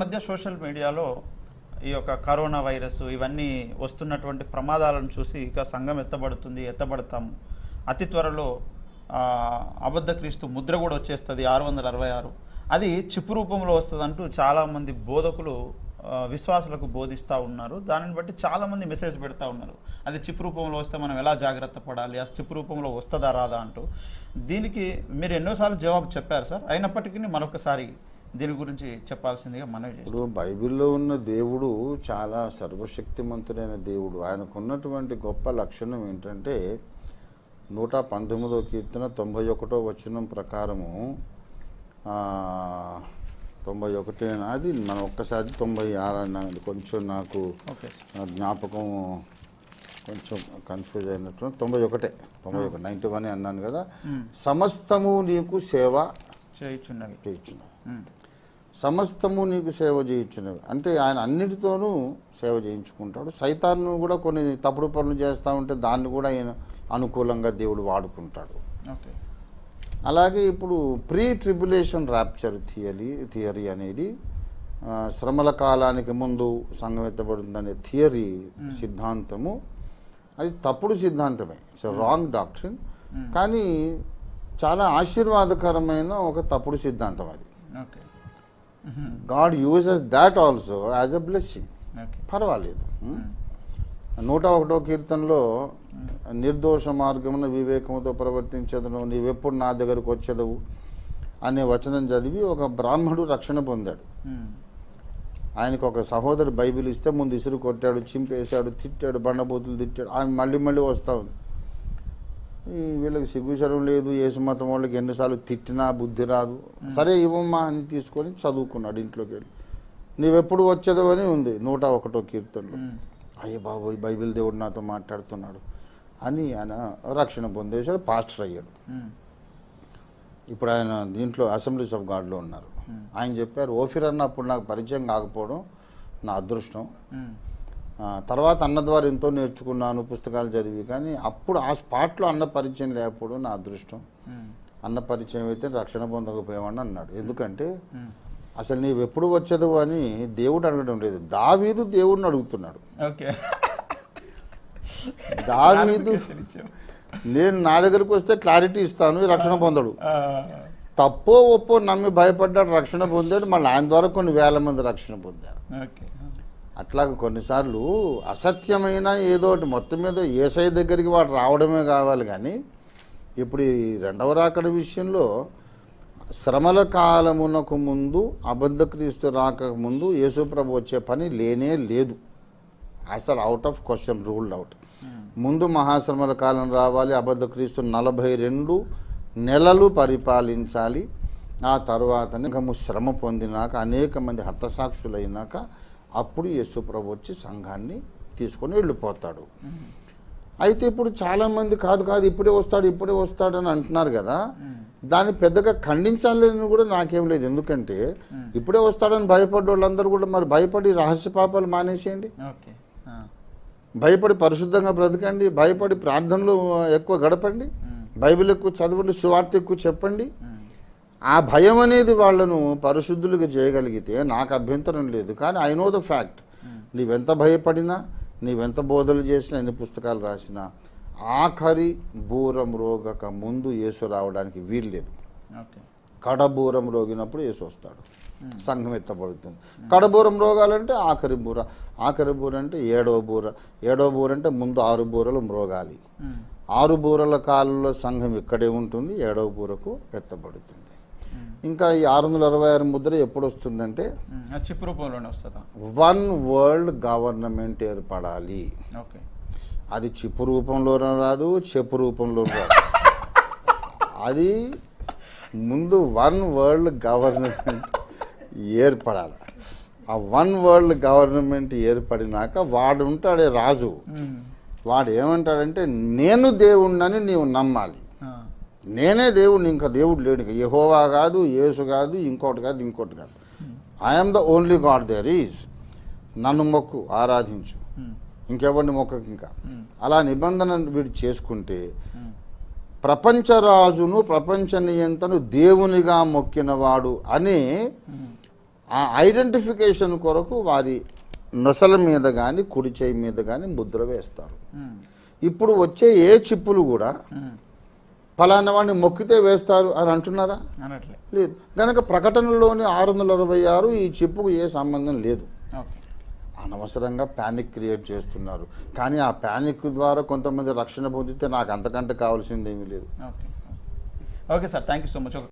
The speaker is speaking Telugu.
మధ్య సోషల్ మీడియాలో ఈ యొక్క కరోనా వైరస్ ఇవన్నీ వస్తున్నటువంటి ప్రమాదాలను చూసి ఇక సంఘం ఎత్తబడుతుంది ఎత్తబడతాము. అతి త్వరలో అబద్ధ క్రీస్తు ముద్ర కూడా వచ్చేస్తుంది ఆరు వందల అరవై ఆరు. అది చిప్పు రూపంలో వస్తుందంటూ చాలామంది బోధకులు విశ్వాసులకు బోధిస్తూ ఉన్నారు. దానిని బట్టి చాలామంది మెసేజ్ పెడతా ఉన్నారు. అది చిప్పు రూపంలో వస్తే మనం ఎలా జాగ్రత్త పడాలి ఆ చిప్పు రూపంలో వస్తుందా రాదా అంటూ. దీనికి మీరు ఎన్నోసార్లు జవాబు చెప్పారు సార్. అయినప్పటికీ మరొకసారి దీని గురించి చెప్పాల్సిందిగా చేస్తాం. ఇప్పుడు బైబిల్లో ఉన్న దేవుడు చాలా సర్వశక్తిమంతుడైన దేవుడు. ఆయనకు ఉన్నటువంటి గొప్ప లక్షణం ఏంటంటే నూట పంతొమ్మిదో కీర్తన తొంభై ఒకటో వచనం ప్రకారము తొంభై ఒకటేనా అది మనం ఒక్కసారి తొంభై ఆరు అన్నది కొంచెం నాకు జ్ఞాపకం కొంచెం కన్ఫ్యూజ్ అయినట్టు. తొంభై ఒకటే తొంభై ఒకటి నైంటీ వన్ అన్నాను కదా. సమస్తము నీకు సేవ చేయించున్నవి. చేయించున్నావు. సమస్తము నీకు సేవ చేయించున్నవి. అంటే ఆయన అన్నిటితోనూ సేవ చేయించుకుంటాడు. సైతాన్ని కూడా కొన్ని తప్పుడు పనులు చేస్తూ ఉంటే దాన్ని కూడా ఆయన అనుకూలంగా దేవుడు వాడుకుంటాడు. ఓకే. అలాగే ఇప్పుడు pre tribulation rapture theory theory అనేది శ్రమల కాలానికి ముందు సంఘం ఎత్తబడుతుందనే థియరీ సిద్ధాంతము. అది తప్పుడు సిద్ధాంతమే. ఇట్స్ రాంగ్ డాక్ట్రిన్ కానీ చాలా ఆశీర్వాదకరమైన ఒక తప్పుడు సిద్ధాంతం అది. Okay. God uses that also as a blessing. పర్వాలేదు? నూట ఒకటో కీర్తనలో నిర్దోష మార్గమున వివేకముతో ప్రవర్తించదను నీవెప్పుడు నా దగ్గరకు వచ్చేదవు అనే వచనం చదివి ఒక బ్రాహ్మడు రక్షణ పొందాడు. ఆయనకు ఒక సహోదరు బైబిల్ ఇస్తే ముందు ఇసురు కొట్టాడు చింపేశాడు తిట్టాడు బండబూతులు తిట్టాడు. ఆమె మళ్ళీ మళ్ళీ వస్తూ ఉంది. ఈ వీళ్ళకి సిగ్గుశరం లేదు యేసు మతం వాళ్ళకి ఎన్నిసార్లు తిట్టినా బుద్ధి రాదు. సరే ఇవ్వమ్మా అని తీసుకొని చదువుకున్నాడు ఇంట్లోకి వెళ్ళి. నీవెప్పుడు వచ్చేదో అని ఉంది నూట ఒకటో కీర్తనలో. అయ్య బాబోయ్ బైబిల్ దేవుడు నాతో మాట్లాడుతున్నాడు. అని ఆయన రక్షణ పొందేశాడు పాస్టర్ అయ్యాడు. ఇప్పుడు ఆయన దీంట్లో అసెంబ్లీస్ ఆఫ్ గాడ్లో ఉన్నారు. ఆయన చెప్పారు ఓఫిర్ అన్న అప్పుడు నాకు పరిచయం కాకపోవడం నా అదృష్టం. తర్వాత అన్న ద్వారా ఎంతో నేర్చుకున్నాను పుస్తకాలు చదివి కానీ అప్పుడు ఆ స్పాట్లో అన్న పరిచయం లేకపోవడం నా అదృష్టం. అన్న పరిచయం అయితే రక్షణ పొందకపోయామని అన్నాడు. ఎందుకంటే. అసలు నీవు ఎప్పుడు వచ్చేదు అని దేవుడు అడగడం లేదు. దావీదు దేవుడిని అడుగుతున్నాడు. దావీదు. నేను నా దగ్గరకు వస్తే క్లారిటీ ఇస్తాను రక్షణ పొందడు. తప్పో ఒప్పో నమ్మి భయపడ్డాడు రక్షణ పొందాడు మళ్ళీ ఆయన ద్వారా కొన్ని వేల మంది రక్షణ పొందారు. ఓకే అట్లాగ కొన్నిసార్లు అసత్యమైన ఏదో ఒకటి మొత్తం మీద ఏసై దగ్గరికి వాడు రావడమే కావాలి కానీ ఇప్పుడు ఈ రెండవ రాకడ విషయంలో శ్రమల కాలమునకు ముందు అబద్ధ క్రీస్తు రాక ముందు యేసుప్రభు వచ్చే పని లేనే లేదు. అసలు out of question ruled out. ముందు మహాశ్రమల కాలం రావాలి అబద్ధ క్రీస్తు నలభై రెండు నెలలు పరిపాలించాలి. ఆ తర్వాతనే ఇంకా శ్రమ పొందినాక అనేక మంది హతసాక్షులైనాక అప్పుడు యేసుప్రభు వచ్చి సంఘాన్ని తీసుకొని వెళ్ళిపోతాడు. అయితే ఇప్పుడు చాలా మంది కాదు కాదు ఇప్పుడే వస్తాడు ఇప్పుడే వస్తాడు అని అంటున్నారు కదా. దాన్ని పెద్దగా ఖండించాలని కూడా నాకేం లేదు. ఎందుకంటే ఇప్పుడే వస్తాడని భయపడ్డ వాళ్ళందరూ కూడా మరి భయపడి రహస్య పాపాలు మానేసేయండి. భయపడి పరిశుద్ధంగా బ్రతకండి భయపడి ప్రార్థనలు ఎక్కువ గడపండి బైబిల్ ఎక్కువ చదవండి సువార్త ఎక్కువ చెప్పండి. ఆ భయం అనేది వాళ్ళను పరిశుద్ధులుగా చేయగలిగితే నాకు అభ్యంతరం లేదు. కానీ ఐ నో ద ఫ్యాక్ట్ నీవెంత భయపడినా నీవెంత బోధలు చేసినా ఎన్ని పుస్తకాలు రాసినా ఆఖరి బూరం రోగక ముందు యేసు రావడానికి వీల్లేదు ఓకే. కడబూరం రోగినప్పుడు యేసు వస్తాడు. సంఘం ఎత్తబడుతుంది. కడబూరం రోగాలంటే ఆఖరి బూర. ఆఖరి బూర అంటే ఏడవ బూర. ఏడవ బూర అంటే ముందు ఆరు బూరలు మ్రోగాలి ఉమ్. ఆరు బూరల కాలంలో సంఘం ఇక్కడే ఉంటుంది. ఏడవ బూరకు ఎత్తబడుతుంది. ఇంకా ఈ ఆరు వందల అరవై ఆరు ముద్ర ఎప్పుడు వస్తుందంటే రూపంలోనే వస్తుందా? వన్ వరల్డ్ గవర్నమెంట్ ఏర్పడాలి. ఓకే. అది చిప్పు రూపంలోనూ రాదు చెప్పు రూపంలో రాదు. అది ముందు వన్ వరల్డ్ గవర్నమెంట్ ఏర్పడాలి. ఆ వన్ వరల్డ్ గవర్నమెంట్ ఏర్పడినాక వాడు ఉంటాడే రాజు. వాడు ఏమంటాడంటే నేను దేవుణ్ణని నీవు నమ్మాలి. నేనే దేవుడిని ఇంకా దేవుడు లేడు. యెహోవా కాదు యేసు కాదు ఇంకోటి కాదు ఇంకోటి కాదు. I am the only God there is నన్ను మొక్కు ఆరాధించు. ఉమ్. ఇంకెవరిని మొక్కకు ఇంకా? ఉమ్. అలా నిబంధన వీడు చేసుకుంటే ఉమ్. ప్రపంచరాజును ప్రపంచ నియంతను దేవునిగా మొక్కినవాడు అనే. ఆ ఐడెంటిఫికేషన్ కొరకు వారి నొసల మీద కానీ కుడి చేయి మీద కానీ ముద్ర వేస్తారు. ఇప్పుడు వచ్చే ఏ చిప్పులు కూడా ఫలానా వాడిని మొక్కితే వేస్తారు అని అంటున్నారా? లేదు. కనుక ప్రకటనలోని ఆరు వందల అరవై ఆరు ఈ చిప్పుకు ఏ సంబంధం లేదు. అనవసరంగా ప్యానిక్ క్రియేట్ చేస్తున్నారు. కానీ ఆ ప్యానిక్ ద్వారా కొంతమంది రక్షణ పొందితే నాకు అంతకంటే కావాల్సింది ఏమీ లేదు. Okay. Okay sir thank you so much.